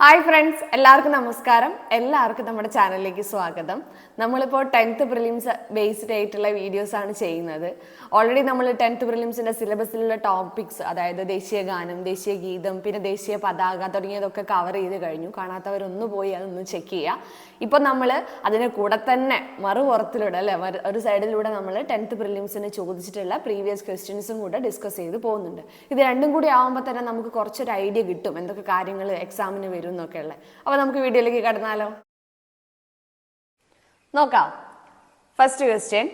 Hi friends എല്ലാവർക്കും നമസ്കാരം. എല്ലാവർക്കും നമ്മുടെ ചാനലിലേക്ക് സ്വാഗതം. നമ്മളിപ്പോൾ ടെൻത്ത് പ്രിലിംസ് ബേസ്ഡ് ആയിട്ടുള്ള വീഡിയോസ് ആണ് ചെയ്യുന്നത്. ഓൾറെഡി നമ്മൾ ടെൻത്ത് പ്രിലിംസിന്റെ സിലബസിലുള്ള ടോപ്പിക്സ് അതായത് ദേശീയ ഗാനം ദേശീയ ഗീതം പിന്നെ ദേശീയ പതാക തുടങ്ങിയതൊക്കെ കവർ ചെയ്ത് കഴിഞ്ഞു. കാണാത്തവരൊന്ന് പോയി അതൊന്ന് ചെക്ക് ചെയ്യുക ഇപ്പോൾ നമ്മൾ അതിന് കൂടെ തന്നെ മറുപുറത്തിലൂടെ അല്ലെ ഒരു സൈഡിലൂടെ നമ്മൾ ടെൻത്ത് പ്രിലിംസിന് ചോദിച്ചിട്ടുള്ള പ്രീവിയസ് ക്വസ്റ്റ്യൻസും കൂടെ ഡിസ്കസ് ചെയ്ത് പോകുന്നുണ്ട്. ഇത് രണ്ടും കൂടി ആകുമ്പോൾ തന്നെ നമുക്ക് കുറച്ചൊരു ഐഡിയ കിട്ടും. എന്തൊക്കെ കാര്യങ്ങൾ എക്സാമിന് വരും എന്നൊക്കെ ഉള്ളത് അപ്പോൾ നമുക്ക് വീഡിയോയിലേക്ക് കടന്നാലോ? നോക്കാം. ഫസ്റ്റ് ക്വസ്റ്റ്യൻ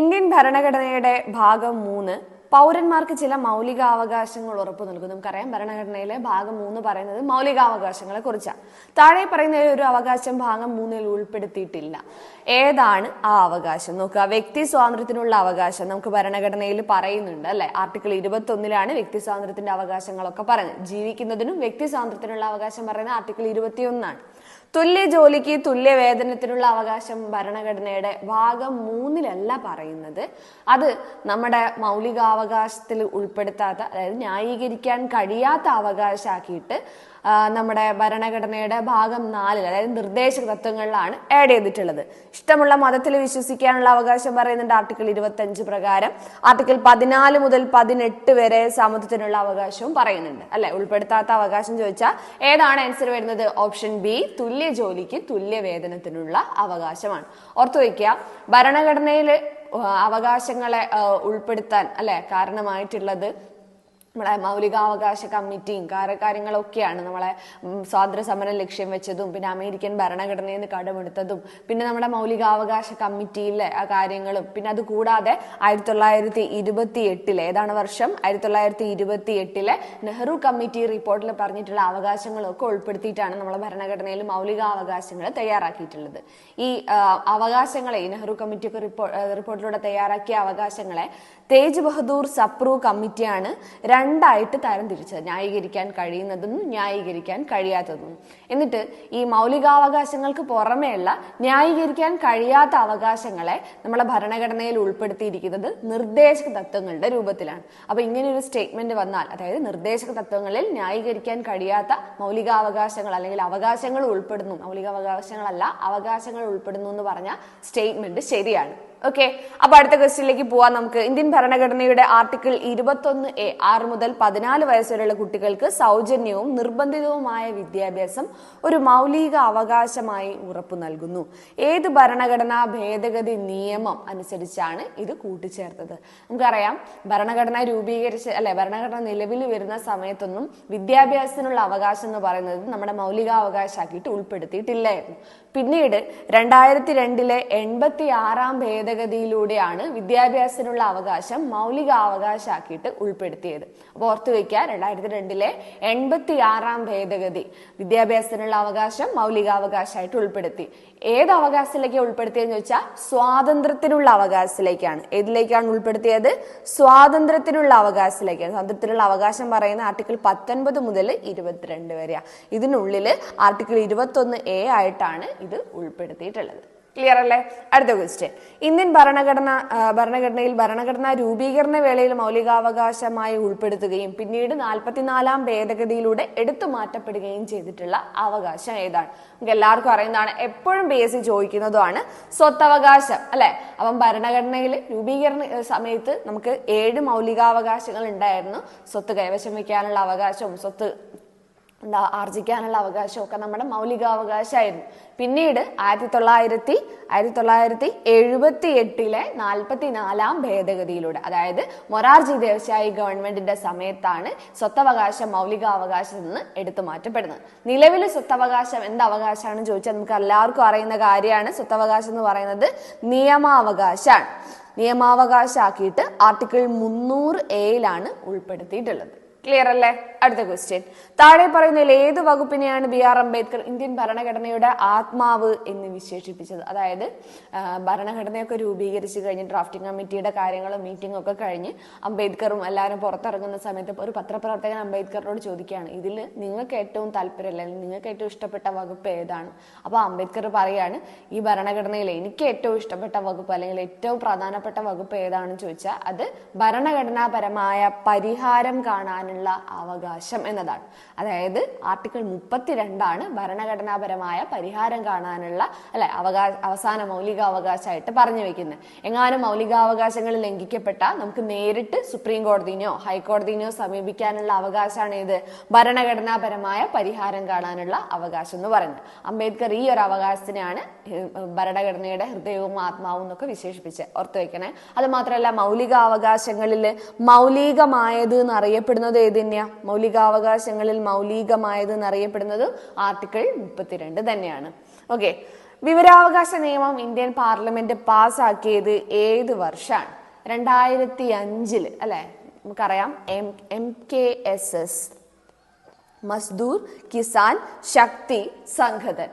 ഇന്ത്യൻ ഭരണഘടനയുടെ ഭാഗം മൂന്ന് പൗരന്മാർക്ക് ചില മൗലികാവകാശങ്ങൾ ഉറപ്പു നൽകും നമുക്കറിയാം ഭരണഘടനയിലെ ഭാഗം മൂന്ന് പറയുന്നത് മൗലികാവകാശങ്ങളെ കുറിച്ചാണ്. താഴെ പറയുന്ന ഒരു അവകാശം ഭാഗം മൂന്നിൽ ഉൾപ്പെടുത്തിയിട്ടില്ല. ഏതാണ് ആ അവകാശം? നോക്കുക. വ്യക്തി സ്വാതന്ത്ര്യത്തിനുള്ള അവകാശം നമുക്ക് ഭരണഘടനയിൽ പറയുന്നുണ്ട് അല്ലെ? ആർട്ടിക്കിൾ ഇരുപത്തി ഒന്നിലാണ് വ്യക്തി സ്വാതന്ത്ര്യത്തിന്റെ അവകാശങ്ങളൊക്കെ പറയുന്നത് ജീവിക്കുന്നതിനും വ്യക്തി സ്വാതന്ത്ര്യത്തിനുള്ള അവകാശം പറയുന്നത് ആർട്ടിക്കിൾ ഇരുപത്തിയൊന്നാണ്. തുല്യ ജോലിക്ക് തുല്യ വേതനത്തിനുള്ള അവകാശം ഭരണഘടനയുടെ ഭാഗം മൂന്നിലല്ല പറയുന്നത്. അത് നമ്മുടെ മൗലികാവകാശത്തിൽ ഉൾപ്പെടുത്താത്ത അതായത് ന്യായീകരിക്കാൻ കഴിയാത്ത അവകാശമാക്കിയിട്ട് നമ്മുടെ ഭരണഘടനയുടെ ഭാഗം നാലിൽ അതായത് നിർദ്ദേശക തത്വങ്ങളിലാണ് ആഡ് ചെയ്തിട്ടുള്ളത്. ഇഷ്ടമുള്ള മതത്തിൽ വിശ്വസിക്കാനുള്ള അവകാശം പറയുന്നുണ്ട് ആർട്ടിക്കിൾ ഇരുപത്തി അഞ്ച് പ്രകാരം. ആർട്ടിക്കിൾ പതിനാല് മുതൽ പതിനെട്ട് വരെ സമത്വത്തിനുള്ള അവകാശവും പറയുന്നുണ്ട്. അല്ലെ? ഉൾപ്പെടുത്താത്ത അവകാശം ചോദിച്ചാൽ ഏതാണ് ആൻസർ വരുന്നത്? ഓപ്ഷൻ ബി തുല്യ ജോലിക്ക് തുല്യ വേതനത്തിനുള്ള അവകാശമാണ്. ഓർത്തു വയ്ക്കുക ഭരണഘടനയിൽ അവകാശങ്ങളെ ഉൾപ്പെടുത്താൻ അല്ലെ കാരണമായിട്ടുള്ളത് നമ്മളെ മൗലികാവകാശ കമ്മിറ്റിയും കാര്യ കാര്യങ്ങളൊക്കെയാണ് നമ്മളെ സ്വാതന്ത്ര്യ സമരം ലക്ഷ്യം വെച്ചതും പിന്നെ അമേരിക്കൻ ഭരണഘടനയിൽ നിന്ന് കടമെടുത്തതും പിന്നെ നമ്മുടെ മൗലികാവകാശ കമ്മിറ്റിയിലെ ആ കാര്യങ്ങളും പിന്നെ അത് കൂടാതെ ആയിരത്തി തൊള്ളായിരത്തി ഇരുപത്തി എട്ടിലെ ഏതാണ് വർഷം? ആയിരത്തി തൊള്ളായിരത്തി ഇരുപത്തി എട്ടിലെ നെഹ്റു കമ്മിറ്റി റിപ്പോർട്ടിൽ പറഞ്ഞിട്ടുള്ള അവകാശങ്ങളൊക്കെ ഉൾപ്പെടുത്തിയിട്ടാണ് നമ്മളെ ഭരണഘടനയിൽ മൗലികാവകാശങ്ങൾ തയ്യാറാക്കിയിട്ടുള്ളത്. ഈ അവകാശങ്ങളെ നെഹ്റു കമ്മിറ്റിയൊക്കെ റിപ്പോർട്ട് റിപ്പോർട്ടിലൂടെ തയ്യാറാക്കിയ അവകാശങ്ങളെ തേജ് ബഹദൂർ സപ്രൂ കമ്മിറ്റിയാണ് രണ്ടായിട്ട് തരംതിരിച്ചത് ന്യായീകരിക്കാൻ കഴിയുന്നതും ന്യായീകരിക്കാൻ കഴിയാത്തതും എന്നിട്ട് ഈ മൗലികാവകാശങ്ങൾക്ക് പുറമെയുള്ള ന്യായീകരിക്കാൻ കഴിയാത്ത അവകാശങ്ങളെ നമ്മളെ ഭരണഘടനയിൽ ഉൾപ്പെടുത്തിയിരിക്കുന്നത് നിർദ്ദേശക തത്വങ്ങളുടെ രൂപത്തിലാണ്. അപ്പൊ ഇങ്ങനെ ഒരു സ്റ്റേറ്റ്മെന്റ് വന്നാൽ അതായത് നിർദ്ദേശക തത്വങ്ങളിൽ ന്യായീകരിക്കാൻ കഴിയാത്ത മൗലികാവകാശങ്ങൾ അല്ലെങ്കിൽ അവകാശങ്ങൾ ഉൾപ്പെടുന്നു. മൗലികാവകാശങ്ങളല്ല അവകാശങ്ങൾ ഉൾപ്പെടുന്നു എന്ന് പറഞ്ഞ സ്റ്റേറ്റ്മെന്റ് ശരിയാണ്. ഓക്കെ അപ്പൊ അടുത്ത ക്വസ്റ്റ്യനിലേക്ക് പോവാം നമുക്ക്. ഇന്ത്യൻ ഭരണഘടനയുടെ ആർട്ടിക്കിൾ ഇരുപത്തൊന്ന് എ ആറ് മുതൽ പതിനാല് വയസ്സുവരെയുള്ള കുട്ടികൾക്ക് സൗജന്യവും നിർബന്ധിതവുമായ വിദ്യാഭ്യാസം ഒരു മൗലിക അവകാശമായി ഉറപ്പു നൽകുന്നു. ഏത് ഭരണഘടനാ ഭേദഗതി നിയമം അനുസരിച്ചാണ് ഇത് കൂട്ടിച്ചേർത്തത്? നമുക്കറിയാം ഭരണഘടന രൂപീകരിച്ച അല്ലെ ഭരണഘടന നിലവിൽ വരുന്ന സമയത്തൊന്നും വിദ്യാഭ്യാസത്തിനുള്ള അവകാശം എന്ന് പറയുന്നത് നമ്മുടെ മൗലികാവകാശമാക്കിയിട്ട് ഉൾപ്പെടുത്തിയിട്ടില്ലായിരുന്നു. പിന്നീട് രണ്ടായിരത്തി രണ്ടിലെ എൺപത്തി ആറാം ഭേദഗതിയിലൂടെയാണ് വിദ്യാഭ്യാസത്തിനുള്ള അവകാശം മൗലിക അവകാശമാക്കിയിട്ട് ഉൾപ്പെടുത്തിയത്. അപ്പോൾ ഓർത്തു വയ്ക്കുക രണ്ടായിരത്തി രണ്ടിലെ എൺപത്തി ആറാം ഭേദഗതി വിദ്യാഭ്യാസത്തിനുള്ള അവകാശം മൗലികാവകാശമായിട്ട് ഉൾപ്പെടുത്തി. ഏത് അവകാശത്തിലേക്ക് ഉൾപ്പെടുത്തിയെന്ന് ചോദിച്ചാൽ സ്വാതന്ത്ര്യത്തിനുള്ള അവകാശത്തിലേക്കാണ്. ഏതിലേക്കാണ് ഉൾപ്പെടുത്തിയത്? സ്വാതന്ത്ര്യത്തിനുള്ള അവകാശത്തിലേക്കാണ്. സ്വാതന്ത്ര്യത്തിനുള്ള അവകാശം പറയുന്ന ആർട്ടിക്കിൾ പത്തൊൻപത് മുതൽ ഇരുപത്തിരണ്ട് വരെയാണ് ഇതിനുള്ളിൽ ആർട്ടിക്കിൾ ഇരുപത്തൊന്ന് എ ആയിട്ടാണ് ഇത് ഉൾപ്പെടുത്തിയിട്ടുള്ളത്. ക്ലിയർ അല്ലേ? അടുത്ത ക്വസ്റ്റ്യൻ ഇന്ത്യൻ ഭരണഘടന ഭരണഘടനയിൽ ഭരണഘടനാ രൂപീകരണ വേളയിൽ മൗലികാവകാശമായി ഉൾപ്പെടുത്തുകയും പിന്നീട് നാൽപ്പത്തിനാലാം ഭേദഗതിയിലൂടെ എടുത്തു മാറ്റപ്പെടുകയും ചെയ്തിട്ടുള്ള അവകാശം ഏതാണ്? നമുക്ക് എല്ലാവർക്കും അറിയുന്നതാണ് എപ്പോഴും ബി എസ് സി ചോദിക്കുന്നതുമാണ് സ്വത്തവകാശം അല്ലെ? അപ്പം ഭരണഘടനയിൽ രൂപീകരണ സമയത്ത് നമുക്ക് ഏഴ് മൗലികാവകാശങ്ങൾ ഉണ്ടായിരുന്നു. സ്വത്ത് കൈവശം വയ്ക്കാനുള്ള അവകാശവും സ്വത്ത് എന്താ ആർജിക്കാനുള്ള അവകാശമൊക്കെ നമ്മുടെ മൗലികാവകാശമായിരുന്നു. പിന്നീട് ആയിരത്തി തൊള്ളായിരത്തി ആയിരത്തി തൊള്ളായിരത്തി എഴുപത്തി എട്ടിലെ നാൽപ്പത്തി നാലാം ഭേദഗതിയിലൂടെ അതായത് മൊറാർജി ദേശായി ഗവൺമെന്റിന്റെ സമയത്താണ് സ്വത്തവകാശം മൗലികാവകാശം നിന്ന് എടുത്തു മാറ്റപ്പെടുന്നത്. നിലവിലെ സ്വത്തവകാശം എന്ത് അവകാശമാണെന്ന് ചോദിച്ചാൽ നമുക്ക് എല്ലാവർക്കും അറിയുന്ന കാര്യമാണ്. സ്വത്തവകാശം എന്ന് പറയുന്നത് നിയമാവകാശമാണ് നിയമാവകാശമാക്കിയിട്ട് ആർട്ടിക്കിൾ മുന്നൂറ് എയിലാണ് ഉൾപ്പെടുത്തിയിട്ടുള്ളത്. ക്ലിയർ അല്ലേ? അടുത്ത ക്വസ്റ്റ്യൻ താഴെ പറയുന്നതിൽ ഏത് വകുപ്പിനെയാണ് ബി ആർ അംബേദ്കർ ഇന്ത്യൻ ഭരണഘടനയുടെ ആത്മാവ് എന്ന് വിശേഷിപ്പിച്ചത്? അതായത് ഭരണഘടനയൊക്കെ രൂപീകരിച്ച് കഴിഞ്ഞ് ഡ്രാഫ്റ്റിംഗ് കമ്മിറ്റിയുടെ കാര്യങ്ങളും മീറ്റിംഗ് ഒക്കെ കഴിഞ്ഞ് അംബേദ്കറും എല്ലാവരും പുറത്തിറങ്ങുന്ന സമയത്ത് ഒരു പത്രപ്രവർത്തകൻ അംബേദ്കറിനോട് ചോദിക്കുകയാണ് ഇതിൽ നിങ്ങൾക്ക് ഏറ്റവും താല്പര്യം അല്ലെങ്കിൽ നിങ്ങൾക്ക് ഏറ്റവും ഇഷ്ടപ്പെട്ട വകുപ്പ് ഏതാണ്? അപ്പോൾ അംബേദ്കർ പറയാണ് ഈ ഭരണഘടനയിൽ എനിക്ക് ഏറ്റവും ഇഷ്ടപ്പെട്ട വകുപ്പ് അല്ലെങ്കിൽ ഏറ്റവും പ്രധാനപ്പെട്ട വകുപ്പ് ഏതാണെന്ന് ചോദിച്ചാൽ അത് ഭരണഘടനാപരമായ പരിഹാരം കാണാൻ കാണാനുള്ള അവകാശം എന്നതാണ്. അതായത് ആർട്ടിക്കിൾ മുപ്പത്തിരണ്ടാണ് ഭരണഘടനാപരമായ പരിഹാരം കാണാനുള്ള അല്ലെ അവകാശ അവസാന മൗലികാവകാശമായിട്ട് പറഞ്ഞു വെക്കുന്നത്. എങ്ങാനും മൗലികാവകാശങ്ങൾ ലംഘിക്കപ്പെട്ട നമുക്ക് നേരിട്ട് സുപ്രീം കോടതിനെയോ ഹൈക്കോടതിനെയോ സമീപിക്കാനുള്ള അവകാശമാണ് ഇത്. ഭരണഘടനാപരമായ പരിഹാരം കാണാനുള്ള അവകാശം എന്ന് പറയുന്നത്. അംബേദ്കർ ഈ ഒരു അവകാശത്തിനെയാണ് ഭരണഘടനയുടെ ഹൃദയവും ആത്മാവും എന്നൊക്കെ വിശേഷിപ്പിച്ച് ഓർത്തു വെക്കണേ. അത് മാത്രമല്ല മൗലികാവകാശങ്ങളിൽ മൗലികമായത് എന്നറിയപ്പെടുന്നത് ഏത് തന്നെയാ മൗലികാവകാശങ്ങളിൽ മൗലികമായത് എന്നറിയപ്പെടുന്നത് ആർട്ടിക്കിൾ മുപ്പത്തിരണ്ട് തന്നെയാണ്. ഓക്കെ. വിവരാവകാശ നിയമം ഇന്ത്യൻ പാർലമെന്റ് പാസ്സാക്കിയത് ഏത് വർഷമാണ് രണ്ടായിരത്തി അഞ്ചിൽ അല്ലെ? നമുക്കറിയാം. M M K S S Mazdoor Kisan Shakti Sangathan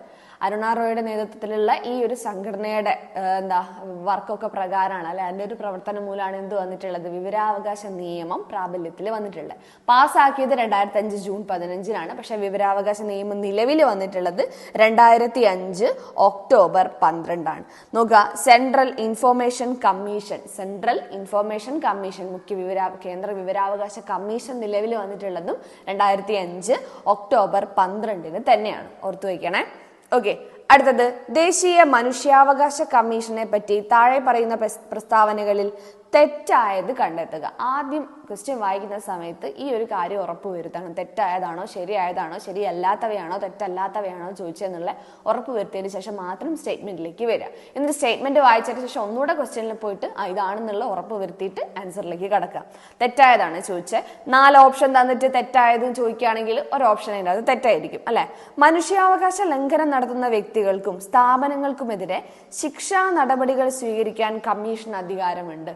Aruna റോയുടെ നേതൃത്വത്തിലുള്ള ഈ ഒരു സംഘടനയുടെ എന്താ വർക്കൊക്കെ പ്രകാരമാണ് അല്ലെ? അതിന്റെ ഒരു പ്രവർത്തനം മൂലമാണ് എന്ത് വന്നിട്ടുള്ളത്? വിവരാവകാശ നിയമം പ്രാബല്യത്തിൽ വന്നിട്ടുള്ളത്. പാസ്സാക്കിയത് രണ്ടായിരത്തി അഞ്ച് ജൂൺ പതിനഞ്ചിനാണ്. പക്ഷെ വിവരാവകാശ നിയമം നിലവിൽ വന്നിട്ടുള്ളത് രണ്ടായിരത്തി അഞ്ച് ഒക്ടോബർ പന്ത്രണ്ടാണ്. നോക്കുക central information commission central information commission മുഖ്യ വിവരാ കേന്ദ്ര വിവരാവകാശ കമ്മീഷൻ നിലവിൽ വന്നിട്ടുള്ളതും രണ്ടായിരത്തി അഞ്ച് ഒക്ടോബർ പന്ത്രണ്ടിന് തന്നെയാണ്. ഓർത്തു വയ്ക്കണേ. ഓക്കെ അടുത്തത് ദേശീയ മനുഷ്യാവകാശ കമ്മീഷനെ പറ്റി താഴെ പറയുന്ന പ്രസ്താവനകളിൽ തെറ്റായത് കണ്ടെത്തുക. ആദ്യം ക്വസ്റ്റ്യൻ വായിക്കുന്ന സമയത്ത് ഈ ഒരു കാര്യം ഉറപ്പുവരുത്തണം. തെറ്റായതാണോ ശരിയായതാണോ ശരിയല്ലാത്തവയാണോ തെറ്റല്ലാത്തവയാണോ ചോദിച്ചെന്നുള്ള ഉറപ്പ് വരുത്തിയതിന് ശേഷം മാത്രം സ്റ്റേറ്റ്മെന്റിലേക്ക് വരിക. എന്നിട്ട് സ്റ്റേറ്റ്മെന്റ് വായിച്ചതിന് ശേഷം ഒന്നുകൂടെ ക്വസ്റ്റ്യനിൽ പോയിട്ട് ആ ഇതാണെന്നുള്ള ഉറപ്പ് വരുത്തിയിട്ട് ആൻസറിലേക്ക് കടക്കുക. തെറ്റായതാണ് ചോദിച്ചത്? നാല് ഓപ്ഷൻ തന്നിട്ട് തെറ്റായതും ചോദിക്കുകയാണെങ്കിൽ ഒരു ഓപ്ഷൻ അതിന്റെ അത് തെറ്റായിരിക്കും അല്ലെ? മനുഷ്യാവകാശ ലംഘനം നടത്തുന്ന വ്യക്തികൾക്കും സ്ഥാപനങ്ങൾക്കുമെതിരെ ശിക്ഷാ നടപടികൾ സ്വീകരിക്കാൻ കമ്മീഷൻ അധികാരമുണ്ട്.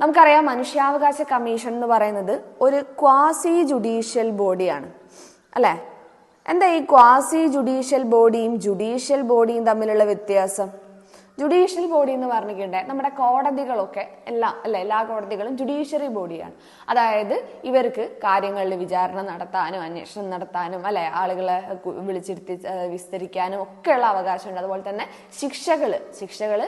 നമുക്കറിയാം മനുഷ്യാവകാശ കമ്മീഷൻ എന്ന് പറയുന്നത് ഒരു ക്വാസി ജുഡീഷ്യൽ ബോഡിയാണ്. അല്ലേ? എന്താ ഈ ക്വാസി ജുഡീഷ്യൽ ബോഡിയും ജുഡീഷ്യൽ ബോഡിയും തമ്മിലുള്ള വ്യത്യാസം? ജുഡീഷ്യൽ ബോഡി എന്ന് പറഞ്ഞിട്ടുണ്ട് നമ്മുടെ കോടതികളൊക്കെ എല്ലാ അല്ലെ എല്ലാ കോടതികളും ജുഡീഷ്യറി ബോഡിയാണ് അതായത് ഇവർക്ക് കാര്യങ്ങളിൽ വിചാരണ നടത്താനും അന്വേഷണം നടത്താനും അല്ലെ ആളുകളെ വിളിച്ചിരുത്തി വിസ്തരിക്കാനും ഒക്കെയുള്ള അവകാശമുണ്ട്. അതുപോലെ തന്നെ ശിക്ഷകൾ ശിക്ഷകൾ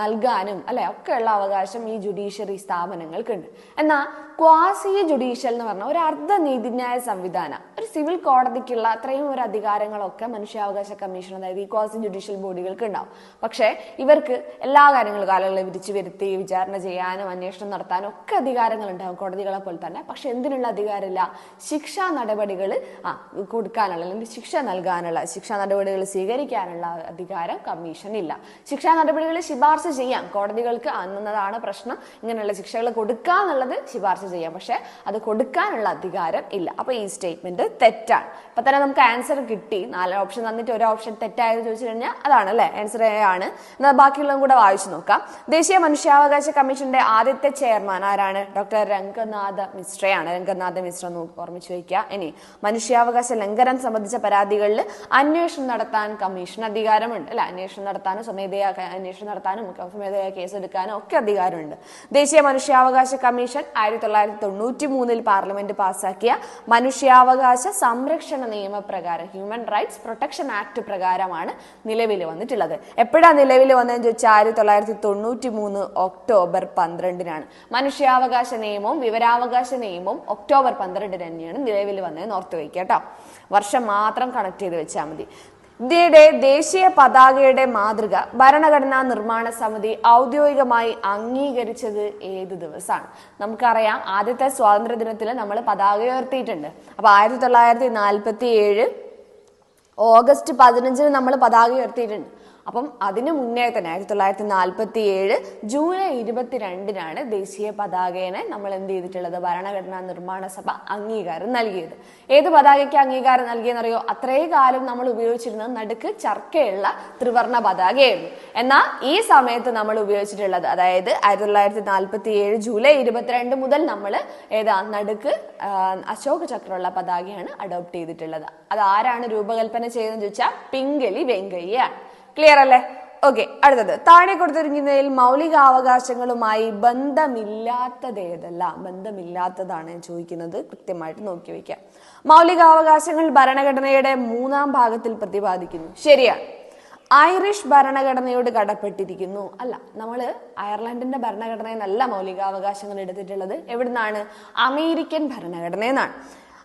നൽകാനും അല്ലെ ഒക്കെയുള്ള അവകാശം ഈ ജുഡീഷ്യറി സ്ഥാപനങ്ങൾക്കുണ്ട്. എന്നാൽ ക്വാസി ജുഡീഷ്യൽ എന്ന് പറഞ്ഞ ഒരു അർദ്ധ നീതിന്യായ സംവിധാനം. ഒരു സിവിൽ കോടതിക്കുള്ള അത്രയും ഒരു അധികാരങ്ങളൊക്കെ മനുഷ്യാവകാശ കമ്മീഷൻ അതായത് ഈ ക്വാസി ജുഡീഷ്യൽ ബോഡികൾക്ക് ഉണ്ടാവും. പക്ഷേ ഇവർക്ക് എല്ലാ കാര്യങ്ങളും കാലങ്ങളിൽ വിരിച്ചു വരുത്തി വിചാരണ ചെയ്യാനും അന്വേഷണം നടത്താനും ഒക്കെ അധികാരങ്ങൾ ഉണ്ടാവും കോടതികളെ പോലെ തന്നെ. പക്ഷെ എന്തിനുള്ള അധികാരമില്ല? ശിക്ഷാ നടപടികൾ ആ കൊടുക്കാനുള്ള അല്ലെങ്കിൽ ശിക്ഷ നൽകാനുള്ള ശിക്ഷാ നടപടികൾ സ്വീകരിക്കാനുള്ള അധികാരം കമ്മീഷൻ ഇല്ല. ശിക്ഷാ നടപടികൾ ശുപാർശ ചെയ്യാം. കോടതികൾക്ക് അന്നതാണ് പ്രശ്നം. ഇങ്ങനെയുള്ള ശിക്ഷകൾ കൊടുക്കാന്നുള്ളത് ശിപാർശ ചെയ്യാം. പക്ഷെ അത് കൊടുക്കാനുള്ള അധികാരം ഇല്ല. അപ്പൊ ഈ സ്റ്റേറ്റ്മെന്റ് തെറ്റാണ്. അപ്പൊ തന്നെ നമുക്ക് ആൻസർ കിട്ടി. നാല് ഓപ്ഷൻ തന്നിട്ട് ഒരു ഓപ്ഷൻ തെറ്റായെന്ന് ചോദിച്ചു കഴിഞ്ഞാൽ അതാണ് അല്ലെ? ആൻസർ എ ആണ്. എന്നാൽ ബാക്കിയുള്ളതും കൂടെ വായിച്ചു നോക്കാം. ദേശീയ മനുഷ്യാവകാശ കമ്മീഷന്റെ ആദ്യത്തെ ചെയർമാൻ ആരാണ്? ഡോക്ടർ രംഗനാഥ മിശ്രയാണ്. രംഗനാഥ മിശ്ര ഓർമ്മിച്ചു വയ്ക്കുക. ഇനി മനുഷ്യാവകാശ ലംഘനം സംബന്ധിച്ച പരാതികളിൽ അന്വേഷണം നടത്താൻ കമ്മീഷൻ അധികാരമുണ്ട് അല്ലെ? അന്വേഷണം നടത്താനും സ്വമേധയാ അന്വേഷണം നടത്താനും സ്വമേധയാ കേസെടുക്കാനും ഒക്കെ അധികാരമുണ്ട്. ദേശീയ മനുഷ്യാവകാശ കമ്മീഷൻ ആയിരത്തി തൊള്ളായിരത്തി തൊണ്ണൂറ്റി മൂന്നിൽ പാർലമെന്റ് പാസാക്കിയ മനുഷ്യാവകാശ സംരക്ഷണ നിയമപ്രകാരം ഹ്യൂമൻ റൈറ്റ്സ് പ്രൊട്ടക്ഷൻ ആക്ട് പ്രകാരമാണ് നിലവിൽ വന്നിട്ടുള്ളത്. എപ്പോഴാണ് നിലവിൽ വന്നതെന്ന് ചോദിച്ചാൽ ആയിരത്തി തൊള്ളായിരത്തി തൊണ്ണൂറ്റി മൂന്ന് ഒക്ടോബർ പന്ത്രണ്ടിനാണ്. മനുഷ്യാവകാശ നിയമവും വിവരാവകാശ നിയമവും ഒക്ടോബർ പന്ത്രണ്ടിന് തന്നെയാണ് നിലവിൽ വന്നത് ഓർത്ത് വയ്ക്കുക കേട്ടോ. വർഷം മാത്രം കണക്ട് ചെയ്ത് വെച്ചാൽ മതി. ഇന്ത്യയുടെ ദേശീയ പതാകയുടെ മാതൃക ഭരണഘടനാ നിർമ്മാണ സമിതി ഔദ്യോഗികമായി അംഗീകരിച്ചത് ഏത് ദിവസമാണ്? നമുക്കറിയാം ആദ്യത്തെ സ്വാതന്ത്ര്യ ദിനത്തിൽ നമ്മൾ പതാക ഉയർത്തിയിട്ടുണ്ട്. അപ്പൊ ആയിരത്തി തൊള്ളായിരത്തി നാൽപ്പത്തി ഏഴ് ഓഗസ്റ്റ് പതിനഞ്ചിന് നമ്മൾ പതാക ഉയർത്തിയിട്ടുണ്ട്. അപ്പം അതിനു മുന്നേ തന്നെ ആയിരത്തി തൊള്ളായിരത്തി നാൽപ്പത്തി ഏഴ് ജൂലൈ ഇരുപത്തിരണ്ടിനാണ് ദേശീയ പതാകേനെ നമ്മൾ എന്ത് ചെയ്തിട്ടുള്ളത്? ഭരണഘടനാ നിർമ്മാണ സഭ അംഗീകാരം നൽകിയത്. ഏത് പതാകയ്ക്ക് അംഗീകാരം നൽകിയെന്നറിയോ? അത്രേ കാലം നമ്മൾ ഉപയോഗിച്ചിരുന്നത് നടുക്ക് ചർക്കയുള്ള ത്രിവർണ പതാകയായിരുന്നു. എന്നാൽ ഈ സമയത്ത് നമ്മൾ ഉപയോഗിച്ചിട്ടുള്ളത് അതായത് ആയിരത്തി തൊള്ളായിരത്തി നാൽപ്പത്തി ഏഴ് ജൂലൈ ഇരുപത്തിരണ്ട് മുതൽ നമ്മൾ ഏതാ നടുക്ക് അശോക ചക്രമുള്ള പതാകയാണ് അഡോപ്റ്റ് ചെയ്തിട്ടുള്ളത്. അത് ആരാണ് രൂപകൽപ്പന ചെയ്തതെന്ന് ചോദിച്ചാൽ പിങ്കലി വെങ്കയ്യാണ് ക്ലിയർ അല്ലേ? ഓക്കെ അടുത്തത്. താഴെ കൊടുത്തിരിക്കുന്നതിൽ മൗലികാവകാശങ്ങളുമായി ബന്ധമില്ലാത്തത് ഏതല്ല ബന്ധമില്ലാത്തതാണ് ചോദിക്കുന്നത്. കൃത്യമായിട്ട് നോക്കി വയ്ക്കാം മൗലികാവകാശങ്ങൾ ഭരണഘടനയുടെ മൂന്നാം ഭാഗത്തിൽ പ്രതിപാദിക്കുന്നു. ശരിയാണ് ഐറിഷ് ഭരണഘടനയോട് കടപ്പെട്ടിരിക്കുന്നു. അല്ല നമ്മൾ അയർലൻഡിന്റെ ഭരണഘടനയിൽ നിന്നല്ല മൗലികാവകാശങ്ങൾ എടുത്തിട്ടുള്ളത്. എവിടുന്നാണ്? അമേരിക്കൻ ഭരണഘടനയിൽ നിന്നാണ്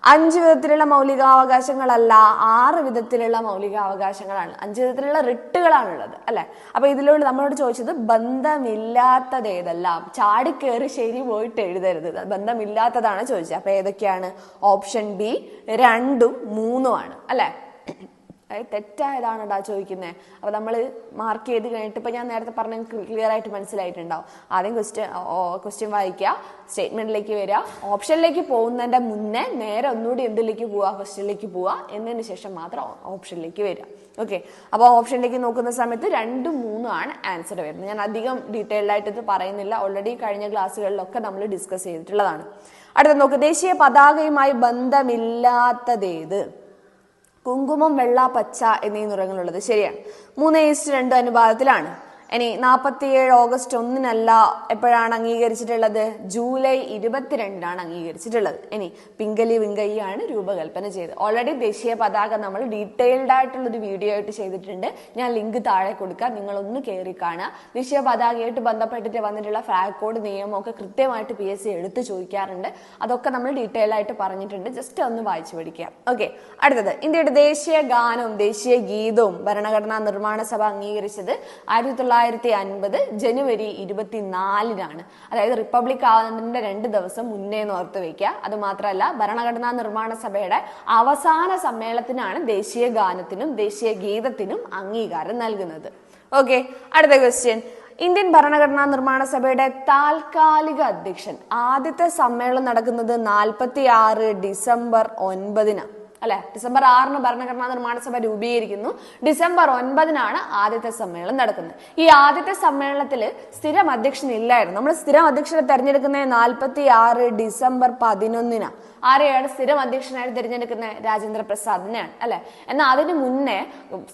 അഞ്ച് വിധത്തിലുള്ള മൗലികാവകാശങ്ങളല്ല ആറ് വിധത്തിലുള്ള മൗലികാവകാശങ്ങളാണ്. അഞ്ച് വിധത്തിലുള്ള റിട്ടുകളാണുള്ളത് അല്ലെ? അപ്പൊ ഇതിലൂടെ നമ്മളോട് ചോദിച്ചത് ബന്ധമില്ലാത്തത് ഏതെല്ലാം? ചാടിക്കേറി ശരി പോയിട്ട് എഴുതരുത്. ബന്ധമില്ലാത്തതാണ് ചോദിച്ചത്. അപ്പൊ ഏതൊക്കെയാണ്? ഓപ്ഷൻ ബി രണ്ടും മൂന്നുമാണ് അല്ലെ? അതായത് തെറ്റായതാണ് ഡാ ചോദിക്കുന്നത് അപ്പോൾ നമ്മൾ മാർക്ക് ചെയ്ത് കഴിഞ്ഞിട്ട് ഇപ്പൊ ഞാൻ നേരത്തെ പറഞ്ഞ ക്ലിയർ ആയിട്ട് മനസ്സിലായിട്ടുണ്ടാവും. ആദ്യം ക്വസ്റ്റ്യൻ ക്വസ്റ്റ്യൻ വായിക്കുക സ്റ്റേറ്റ്മെന്റിലേക്ക് വരിക ഓപ്ഷനിലേക്ക് പോകുന്നതിന്റെ മുന്നേ നേരെ ഒന്നുകൂടി എന്തിലേക്ക് പോവുക ക്വസ്റ്റ്യനിലേക്ക് പോവുക എന്നതിന് ശേഷം മാത്രം ഓപ്ഷനിലേക്ക് വരിക ഓക്കെ അപ്പോൾ ഓപ്ഷനിലേക്ക് നോക്കുന്ന സമയത്ത് രണ്ട് മൂന്നും ആണ് ആൻസർ വരുന്നത്. ഞാൻ അധികം ഡീറ്റെയിൽഡ് ആയിട്ട് ഇത് പറയുന്നില്ല. ഓൾറെഡി കഴിഞ്ഞ ക്ലാസ്സുകളിലൊക്കെ നമ്മൾ ഡിസ്കസ് ചെയ്തിട്ടുള്ളതാണ്. അടുത്ത നോക്ക്. ദേശീയ പതാകയുമായി ബന്ധമില്ലാത്തതേത് കുങ്കുമം വെള്ള പച്ച എന്നീ നിറങ്ങളുള്ളത്. ശരിയാണ്. മൂന്ന് ഈസ്റ്റ് രണ്ട് അനുപാതത്തിലാണ്. ഇനി നാൽപ്പത്തിയേഴ് ഓഗസ്റ്റ് ഒന്നിനല്ല എപ്പോഴാണ് അംഗീകരിച്ചിട്ടുള്ളത്? ജൂലൈ ഇരുപത്തിരണ്ടിനാണ് അംഗീകരിച്ചിട്ടുള്ളത്. ഇനി പിങ്കലി വിങ്കയ്യാണ് രൂപകൽപ്പന ചെയ്തത്. ഓൾറെഡി ദേശീയ പതാക നമ്മൾ ഡീറ്റെയിൽഡ് ആയിട്ടുള്ള ഒരു വീഡിയോ ആയിട്ട് ചെയ്തിട്ടുണ്ട്. ഞാൻ ലിങ്ക് താഴെ കൊടുക്കാം. നിങ്ങളൊന്ന് കയറി കാണുക. ദേശീയ പതാകയായിട്ട് ബന്ധപ്പെട്ടിട്ട് വന്നിട്ടുള്ള ഫ്ലാഗ് കോഡ് നിയമമൊക്കെ കൃത്യമായിട്ട് പി എസ് സി എടുത്ത് ചോദിക്കാറുണ്ട്. അതൊക്കെ നമ്മൾ ഡീറ്റെയിൽ ആയിട്ട് പറഞ്ഞിട്ടുണ്ട്. ജസ്റ്റ് ഒന്ന് വായിച്ചു പഠിക്കുക. ഓക്കെ അടുത്തത്. ഇന്ത്യയുടെ ദേശീയ ഗാനവും ദേശീയ ഗീതവും ഭരണഘടനാ നിർമ്മാണ സഭ അംഗീകരിച്ചത് ആയിരത്തി തൊള്ളായിരത്തി അൻപത് ജനുവരി ഇരുപത്തിനാലിനാണ്. അതായത് റിപ്പബ്ലിക് ആവുന്നതിന്റെ രണ്ട് ദിവസം മുന്നേ എന്ന് ഓർത്ത് വെക്കുക അത് മാത്രമല്ല ഭരണഘടനാ നിർമ്മാണ സഭയുടെ അവസാന സമ്മേളനത്തിനാണ് ദേശീയ ഗാനത്തിനും ദേശീയ ഗീതത്തിനും അംഗീകാരം നൽകുന്നത്. ഓക്കെ അടുത്ത ക്വസ്റ്റ്യൻ ഇന്ത്യൻ ഭരണഘടനാ നിർമ്മാണ സഭയുടെ താൽക്കാലിക അധ്യക്ഷൻ. ആദ്യത്തെ സമ്മേളനം നടക്കുന്നത് നാൽപ്പത്തി ആറ് ഡിസംബർ ഒൻപതിനാണ്. അല്ലെ? ഡിസംബർ ആറിന് ഭരണഘടനാ നിർമ്മാണ സഭ രൂപീകരിക്കുന്നു. ഡിസംബർ ഒൻപതിനാണ് ആദ്യത്തെ സമ്മേളനം നടക്കുന്നത്. ഈ ആദ്യത്തെ സമ്മേളനത്തിൽ സ്ഥിരം അധ്യക്ഷൻ ഇല്ലായിരുന്നു. നമ്മൾ സ്ഥിരം അധ്യക്ഷനെ തെരഞ്ഞെടുക്കുന്നത് നാൽപ്പത്തി ആറ് ഡിസംബർ പതിനൊന്നിനാണ് ആരെയാണ് സ്ഥിരം അധ്യക്ഷനായിട്ട് തിരഞ്ഞെടുക്കുന്നത് രാജേന്ദ്ര പ്രസാദിനെയാണ് അല്ലെ? എന്നാൽ അതിന് മുന്നേ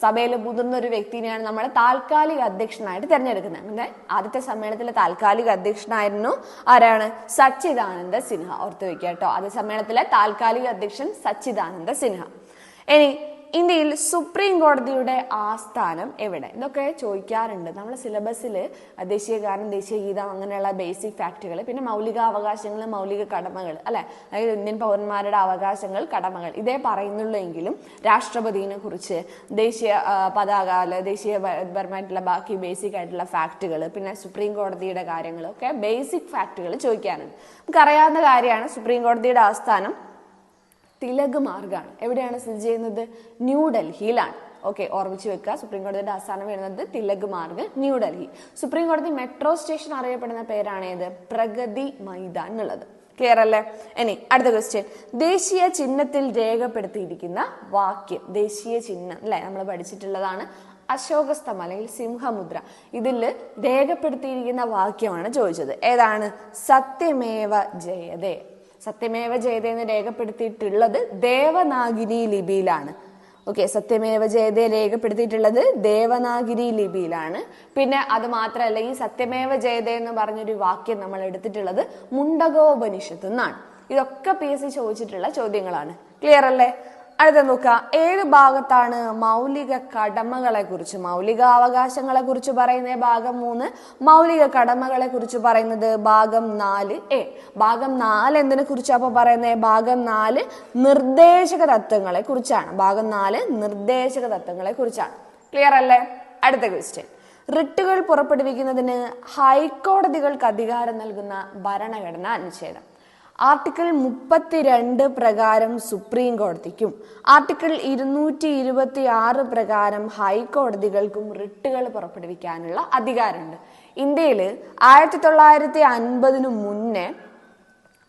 സഭയിൽ മുതിർന്ന ഒരു വ്യക്തിനെയാണ് നമ്മൾ താൽക്കാലിക അധ്യക്ഷനായിട്ട് തിരഞ്ഞെടുക്കുന്നത്. അങ്ങനെ ആദ്യത്തെ സമ്മേളനത്തിലെ താൽക്കാലിക അധ്യക്ഷനായിരുന്നു ആരാണ്? സച്ചിദാനന്ദ സിൻഹ. ഓർത്ത് വെക്കുക കേട്ടോ. ആദ്യ സമ്മേളനത്തിലെ താൽക്കാലിക അധ്യക്ഷൻ സച്ചിദാനന്ദ സിൻഹ. ഇനി ഇന്ത്യയിൽ സുപ്രീം കോടതിയുടെ ആസ്ഥാനം എവിടെ? ഇതൊക്കെ ചോദിക്കാറുണ്ട്. നമ്മുടെ സിലബസിൽ ദേശീയ ഗാനം ദേശീയ ഗീതം അങ്ങനെയുള്ള ബേസിക് ഫാക്റ്റുകൾ പിന്നെ മൗലിക അവകാശങ്ങൾ മൗലിക കടമകൾ അല്ലെ? അതായത് ഇന്ത്യൻ പൗരന്മാരുടെ അവകാശങ്ങൾ കടമകൾ. ഇതേ പറയുന്നുള്ളൂ എങ്കിലും രാഷ്ട്രപതിനെ കുറിച്ച് ദേശീയ പതാക അല്ലെ ദേശീയ പരമായിട്ടുള്ള ബാക്കി ബേസിക് ആയിട്ടുള്ള ഫാക്റ്റുകൾ പിന്നെ സുപ്രീം കോടതിയുടെ കാര്യങ്ങളൊക്കെ ബേസിക് ഫാക്റ്റുകൾ ചോദിക്കാറുണ്ട്. നമുക്കറിയാവുന്ന കാര്യമാണ് സുപ്രീം കോടതിയുടെ ആസ്ഥാനം തിലക് മാർഗാണ്. എവിടെയാണ് സ്ഥിതി ചെയ്യുന്നത്? ന്യൂഡൽഹിയിലാണ് ഓക്കെ ഓർമ്മിച്ച് വെക്കുക. സുപ്രീം കോടതിയുടെ ആസ്ഥാനം വരുന്നത് തിലക് മാർഗ് ന്യൂഡൽഹി സുപ്രീം കോടതി മെട്രോ സ്റ്റേഷൻ അറിയപ്പെടുന്ന പേരാണ് ഏത്? പ്രഗതി മൈതാൻ എന്നുള്ളത്. ക്ലിയർ അല്ലേ? ഇനി അടുത്ത ക്വസ്റ്റ്യൻ ദേശീയ ചിഹ്നത്തിൽ രേഖപ്പെടുത്തിയിരിക്കുന്ന വാക്യം ദേശീയ ചിഹ്നം അല്ലേ? നമ്മൾ പഠിച്ചിട്ടുള്ളതാണ്. അശോകസ്തം അല്ലെങ്കിൽ സിംഹമുദ്ര. ഇതിൽ രേഖപ്പെടുത്തിയിരിക്കുന്ന വാക്യമാണ് ചോദിച്ചത്. ഏതാണ്? സത്യമേവ ജയതേ. സത്യമേവ ജയതേ എന്ന് രേഖപ്പെടുത്തിയിട്ടുള്ളത് ദേവനാഗിരി ലിപിയിലാണ്. ഓക്കെ സത്യമേവ ജയതേ രേഖപ്പെടുത്തിയിട്ടുള്ളത് ദേവനാഗിരി ലിപിയിലാണ്. പിന്നെ അത് മാത്രമല്ല ഈ സത്യമേവ ജയതേ എന്ന് പറഞ്ഞൊരു വാക്യം നമ്മൾ എടുത്തിട്ടുള്ളത് മുണ്ടകോപനിഷത്ത് എന്നാണ്. ഇതൊക്കെ പി എസ് സി ചോദിച്ചിട്ടുള്ള ചോദ്യങ്ങളാണ്. ക്ലിയർ അല്ലേ? അടുത്ത നോക്കുക ഏത് ഭാഗത്താണ് മൗലിക കടമകളെ കുറിച്ച് മൗലിക അവകാശങ്ങളെ കുറിച്ച് പറയുന്ന ഭാഗം മൂന്ന്. മൗലിക കടമകളെ കുറിച്ച് പറയുന്നത് ഭാഗം നാല്. എ ഭാഗം നാല് എന്തിനെ കുറിച്ചാണ് പറയുന്നത്? ഭാഗം നാല് നിർദ്ദേശക തത്വങ്ങളെ കുറിച്ചാണ്. ഭാഗം നാല് നിർദ്ദേശക തത്വങ്ങളെ കുറിച്ചാണ്. ക്ലിയർ അല്ലേ? അടുത്ത ക്വസ്റ്റ്യൻ റിട്ടുകൾ പുറപ്പെടുവിക്കുന്നതിന് ഹൈക്കോടതികൾക്ക് അധികാരം നൽകുന്ന ഭരണഘടനാ അനുച്ഛേദം. ആർട്ടിക്കിൾ മുപ്പത്തിരണ്ട് പ്രകാരം സുപ്രീം കോടതിക്കും ആർട്ടിക്കിൾ ഇരുന്നൂറ്റി ഇരുപത്തി ആറ് പ്രകാരം ഹൈക്കോടതികൾക്കും റിട്ടുകൾ പുറപ്പെടുവിക്കാനുള്ള അധികാരമുണ്ട്. ഇന്ത്യയിൽ ആയിരത്തി തൊള്ളായിരത്തി അൻപതിനു മുന്നേ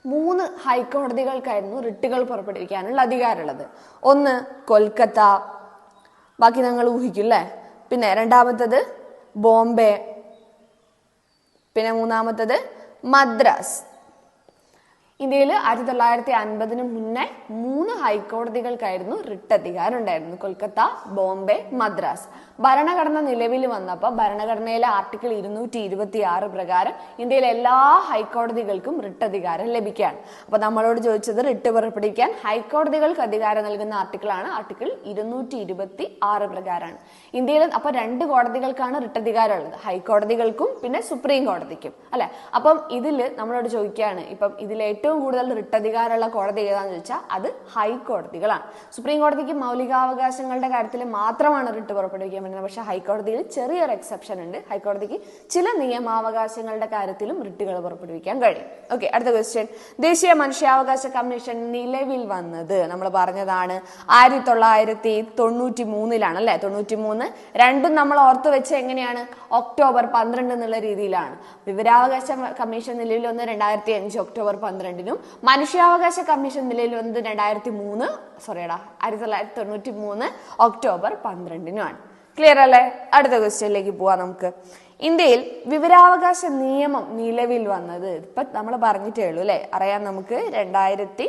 മൂന്ന് ഹൈക്കോടതികൾക്കായിരുന്നു റിട്ടുകൾ പുറപ്പെടുവിക്കാനുള്ള അധികാരമുള്ളത്. ഒന്ന് കൊൽക്കത്ത ബാക്കി നിങ്ങൾ ഊഹിക്കും അല്ലേ പിന്നെ രണ്ടാമത്തത് ബോംബെ പിന്നെ മൂന്നാമത്തത് മദ്രാസ്. ഇന്ത്യയിൽ ആയിരത്തി തൊള്ളായിരത്തി അൻപതിന് മുന്നേ മൂന്ന് ഹൈക്കോടതികൾക്കായിരുന്നു റിട്ട് അധികാരം ഉണ്ടായിരുന്നു കൊൽക്കത്ത ബോംബെ മദ്രാസ്. ഭരണഘടന നിലവിൽ വന്നപ്പോൾ ഭരണഘടനയിലെ ആർട്ടിക്കിൾ ഇരുന്നൂറ്റി ഇരുപത്തി ആറ് പ്രകാരം ഇന്ത്യയിലെ എല്ലാ ഹൈക്കോടതികൾക്കും റിട്ട് അധികാരം ലഭിക്കുകയാണ്. അപ്പൊ നമ്മളോട് ചോദിച്ചത് റിട്ട് പുറപ്പെടുവിക്കാൻ ഹൈക്കോടതികൾക്ക് അധികാരം നൽകുന്ന ആർട്ടിക്കിളാണ് ആർട്ടിക്കിൾ ഇരുന്നൂറ്റി ഇരുപത്തി ആറ് പ്രകാരമാണ്. ഇന്ത്യയിൽ അപ്പൊ രണ്ട് കോടതികൾക്കാണ് റിട്ട് അധികാരം ഉള്ളത്. ഹൈക്കോടതികൾക്കും പിന്നെ സുപ്രീം കോടതിക്കും. അല്ലെ? അപ്പം ഇതിൽ നമ്മളോട് ചോദിക്കുകയാണ് ഇപ്പം ഇതിൽ ഏറ്റവും കൂടുതൽ റിട്ട് അധികാരമുള്ള കോടതി ഏതാണെന്ന് ചോദിച്ചാൽ അത് ഹൈക്കോടതികളാണ്. സുപ്രീം കോടതിക്ക് മൗലികാവകാശങ്ങളുടെ കാര്യത്തിൽ മാത്രമാണ് റിട്ട് പുറപ്പെടുവിക്കാൻ പറ്റുന്നത് പക്ഷേ ഹൈക്കോടതിയിൽ ചെറിയൊരു എക്സെപ്ഷൻ ഉണ്ട്. ഹൈക്കോടതിക്ക് ചില നിയമാവകാശങ്ങളുടെ കാര്യത്തിലും റിട്ടുകൾ പുറപ്പെടുവിക്കാൻ കഴിയും. ഓക്കെ അടുത്ത ക്വസ്റ്റ്യൻ ദേശീയ മനുഷ്യാവകാശ കമ്മീഷൻ നിലവിൽ വന്നത് നമ്മൾ പറഞ്ഞതാണ് ആയിരത്തി തൊള്ളായിരത്തി തൊണ്ണൂറ്റി മൂന്നിലാണ് അല്ലെ? തൊണ്ണൂറ്റി മൂന്ന് രണ്ടും നമ്മൾ ഓർത്ത് വെച്ച് എങ്ങനെയാണ്? ഒക്ടോബർ പന്ത്രണ്ട് എന്നുള്ള രീതിയിലാണ്. വിവരാവകാശ കമ്മീഷൻ നിലവിൽ വന്ന് രണ്ടായിരത്തി അഞ്ച് ഒക്ടോബർ പന്ത്രണ്ടിനും. മനുഷ്യാവകാശ കമ്മീഷൻ നിലയിൽ വന്നത് രണ്ടായിരത്തി മൂന്ന് സോറിയടാ ആയിരത്തി തൊള്ളായിരത്തി തൊണ്ണൂറ്റി മൂന്ന് ഒക്ടോബർ പന്ത്രണ്ടിനുമാണ്. ക്ലിയർ അല്ലേ? അടുത്ത ക്വസ്റ്റ്യനിലേക്ക് പോവാം നമുക്ക്. ഇന്ത്യയിൽ വിവരാവകാശ നിയമം നിലവിൽ വന്നത് ഇപ്പം നമ്മൾ പറഞ്ഞിട്ടേ ഉള്ളൂ അല്ലേ? അറിയാം നമുക്ക് രണ്ടായിരത്തി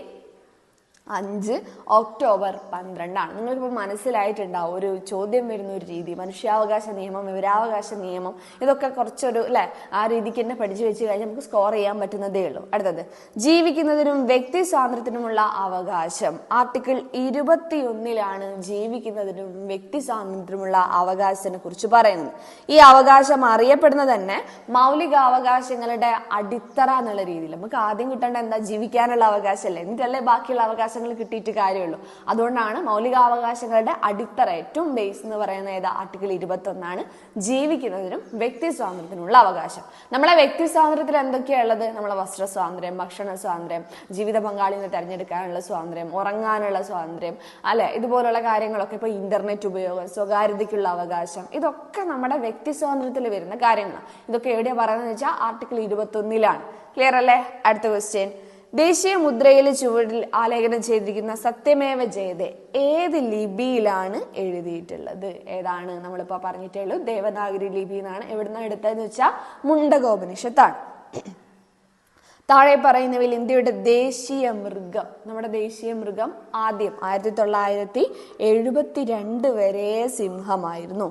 അഞ്ച് ഒക്ടോബർ പന്ത്രണ്ടാണ്. നിങ്ങൾക്കിപ്പോൾ മനസ്സിലായിട്ടുണ്ടാവും ഒരു ചോദ്യം വരുന്ന ഒരു രീതി മനുഷ്യാവകാശ നിയമം വിവരാവകാശ നിയമം ഇതൊക്കെ കുറച്ചൊരു അല്ലെ ആ രീതിക്ക് തന്നെ പഠിച്ചു വെച്ച് കഴിഞ്ഞാൽ നമുക്ക് സ്കോർ ചെയ്യാൻ പറ്റുന്നതേ ഉള്ളൂ. അടുത്തത് ജീവിക്കുന്നതിനും വ്യക്തി സ്വാതന്ത്ര്യത്തിനുമുള്ള അവകാശം. ആർട്ടിക്കിൾ ഇരുപത്തിയൊന്നിലാണ് ജീവിക്കുന്നതിനും വ്യക്തി സ്വാതന്ത്ര്യത്തിനുമുള്ള അവകാശത്തിനെ കുറിച്ച് പറയുന്നത്. ഈ അവകാശം അറിയപ്പെടുന്നത് തന്നെ മൗലിക അവകാശങ്ങളുടെ അടിത്തറ എന്നുള്ള രീതിയിൽ. നമുക്ക് ആദ്യം കിട്ടേണ്ട എന്താ? ജീവിക്കാനുള്ള അവകാശമല്ലേ എന്നിട്ടല്ലേ ബാക്കിയുള്ള അവകാശങ്ങൾ കിട്ടിയിട്ട് കാര്യമുള്ളൂ. അതുകൊണ്ടാണ് മൗലികാവകാശങ്ങളുടെ അടിത്തറ ഏറ്റവും ബേസ് എന്ന് പറയുന്ന ഏത്? ആർട്ടിക്കിൾ ഇരുപത്തി ഒന്നാണ് ജീവിക്കുന്നതിനും വ്യക്തി സ്വാതന്ത്ര്യത്തിനുള്ള അവകാശം. നമ്മളെ വ്യക്തി സ്വാതന്ത്ര്യത്തിൽ എന്തൊക്കെയാണ് ഉള്ളത് നമ്മളെ വസ്ത്ര സ്വാതന്ത്ര്യം ഭക്ഷണ സ്വാതന്ത്ര്യം ജീവിത പങ്കാളിനെ തിരഞ്ഞെടുക്കാനുള്ള സ്വാതന്ത്ര്യം ഉറങ്ങാനുള്ള സ്വാതന്ത്ര്യം അല്ലെ? ഇതുപോലുള്ള കാര്യങ്ങളൊക്കെ ഇപ്പൊ ഇന്റർനെറ്റ് ഉപയോഗം സ്വകാര്യതയ്ക്കുള്ള അവകാശം ഇതൊക്കെ നമ്മുടെ വ്യക്തി സ്വാതന്ത്ര്യത്തിൽ വരുന്ന കാര്യങ്ങളാണ്. ഇതൊക്കെ എവിടെയാ പറയുന്നത് വെച്ചാൽ ആർട്ടിക്കിൾ ഇരുപത്തി ഒന്നിലാണ് ക്ലിയർ അല്ലേ? അടുത്ത ക്വസ്റ്റ്യൻ ദേശീയ മുദ്രയിൽ ചുവടിൽ ആലേഖനം ചെയ്തിരിക്കുന്ന സത്യമേവ ജയതേ ഏത് ലിപിയിലാണ് എഴുതിയിട്ടുള്ളത്? ഏതാണ് നമ്മളിപ്പോ പറഞ്ഞിട്ടേ ഉള്ളൂ. ദേവനാഗരി ലിപി എന്നാണ് എവിടുന്ന എടുത്തതെന്ന് വെച്ചാൽ മുണ്ടകോപനിഷത്താണ്. താഴെ പറയുന്നവയിൽ ഇന്ത്യയുടെ ദേശീയ മൃഗം നമ്മുടെ ദേശീയ മൃഗം ആദ്യം ആയിരത്തി തൊള്ളായിരത്തി എഴുപത്തി രണ്ട് വരെ സിംഹമായിരുന്നു.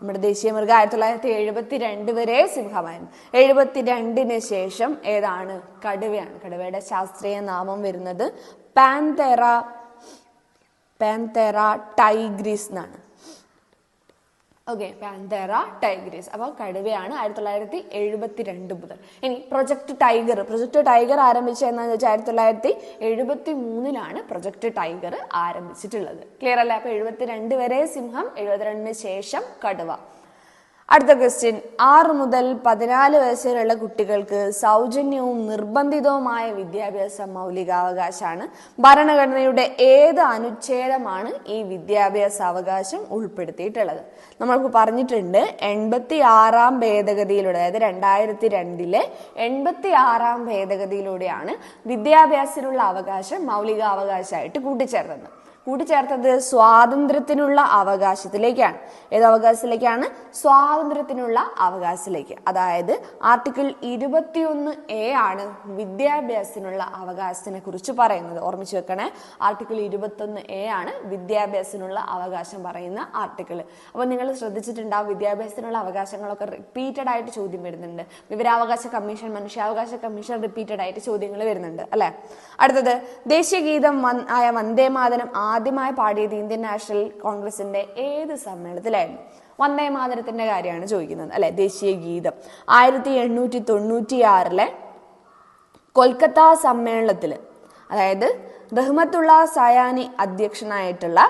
നമ്മുടെ ദേശീയ മൃഗം ആയിരത്തി തൊള്ളായിരത്തി എഴുപത്തി രണ്ട് വരെ സിംഹമായിരുന്നു. എഴുപത്തി രണ്ടിന് ശേഷം ഏതാണ്? കടുവയാണ്. കടുവയുടെ ശാസ്ത്രീയ നാമം വരുന്നത് പാൻതെറ പാൻതെറ ടൈഗ്രീസ് എന്നാണ്. ഓക്കെ പാന്തേറ ടൈഗ്രീസ് അപ്പോൾ കടുവയാണ് ആയിരത്തി തൊള്ളായിരത്തി എഴുപത്തി രണ്ട് മുതൽ. ഇനി പ്രൊജക്ട് ടൈഗർ പ്രൊജക്ട് ടൈഗർ ആരംഭിച്ചത് എന്നാന്ന് വെച്ചാൽ ആയിരത്തി തൊള്ളായിരത്തി എഴുപത്തി മൂന്നിലാണ് പ്രൊജക്ട് ടൈഗർ ആരംഭിച്ചിട്ടുള്ളത്. ക്ലിയർ അല്ലേ? അപ്പോൾ എഴുപത്തി രണ്ട് വരെ സിംഹം എഴുപത്തിരണ്ടിന് ശേഷം കടുവ. അടുത്ത ക്വസ്റ്റ്യൻ ആറ് മുതൽ പതിനാല് വയസ്സുവരെയുള്ള കുട്ടികൾക്ക് സൗജന്യവും നിർബന്ധിതവുമായ വിദ്യാഭ്യാസ മൗലികാവകാശമാണ്. ഭരണഘടനയുടെ ഏത് അനുച്ഛേദമാണ് ഈ വിദ്യാഭ്യാസ അവകാശം ഉൾപ്പെടുത്തിയിട്ടുള്ളത്? നമ്മൾക്ക് പറഞ്ഞിട്ടുണ്ട് എൺപത്തി ആറാം ഭേദഗതിയിലൂടെ അതായത് രണ്ടായിരത്തി രണ്ടിലെ എൺപത്തി ആറാം ഭേദഗതിയിലൂടെയാണ് വിദ്യാഭ്യാസത്തിനുള്ള അവകാശം മൗലികാവകാശമായിട്ട് കൂട്ടിച്ചേർത്തത് കൂട്ടിച്ചേർത്തത് സ്വാതന്ത്ര്യത്തിനുള്ള അവകാശത്തിലേക്കാണ്. ഏത് അവകാശത്തിലേക്കാണ്? സ്വാതന്ത്ര്യത്തിനുള്ള അവകാശത്തിലേക്ക്. അതായത് ആർട്ടിക്കിൾ ഇരുപത്തിയൊന്ന് എ ആണ് വിദ്യാഭ്യാസത്തിനുള്ള അവകാശത്തിനെ കുറിച്ച് പറയുന്നത്. ഓർമ്മിച്ചു വെക്കണേ. ആർട്ടിക്കിൾ ഇരുപത്തൊന്ന് എ ആണ് വിദ്യാഭ്യാസത്തിനുള്ള അവകാശം പറയുന്ന ആർട്ടിക്കിൾ. അപ്പോൾ നിങ്ങൾ ശ്രദ്ധിച്ചിട്ടുണ്ടാവും വിദ്യാഭ്യാസത്തിനുള്ള അവകാശങ്ങളൊക്കെ റിപ്പീറ്റഡ് ആയിട്ട് ചോദ്യം വരുന്നുണ്ട്. വിവരാവകാശ കമ്മീഷൻ മനുഷ്യാവകാശ കമ്മീഷൻ റിപ്പീറ്റഡ് ആയിട്ട് ചോദ്യങ്ങൾ വരുന്നുണ്ട്. അല്ലെ? അടുത്തത് ദേശീയ ഗീതം ആയ വന്ദേ മാതരം ആദ്യമായി പാടിയത് ഇന്ത്യൻ നാഷണൽ കോൺഗ്രസിന്റെ ഏത് സമ്മേളനത്തിലായിരുന്നു? വന്ദേ മാതരത്തിന്റെ കാര്യമാണ് ചോദിക്കുന്നത് അല്ലെ? ദേശീയ ഗീതം. ആയിരത്തി എണ്ണൂറ്റി തൊണ്ണൂറ്റി ആറിലെ കൊൽക്കത്ത സമ്മേളനത്തിൽ അതായത് റഹ്മത്തുള്ള സയാനി അധ്യക്ഷനായിട്ടുള്ള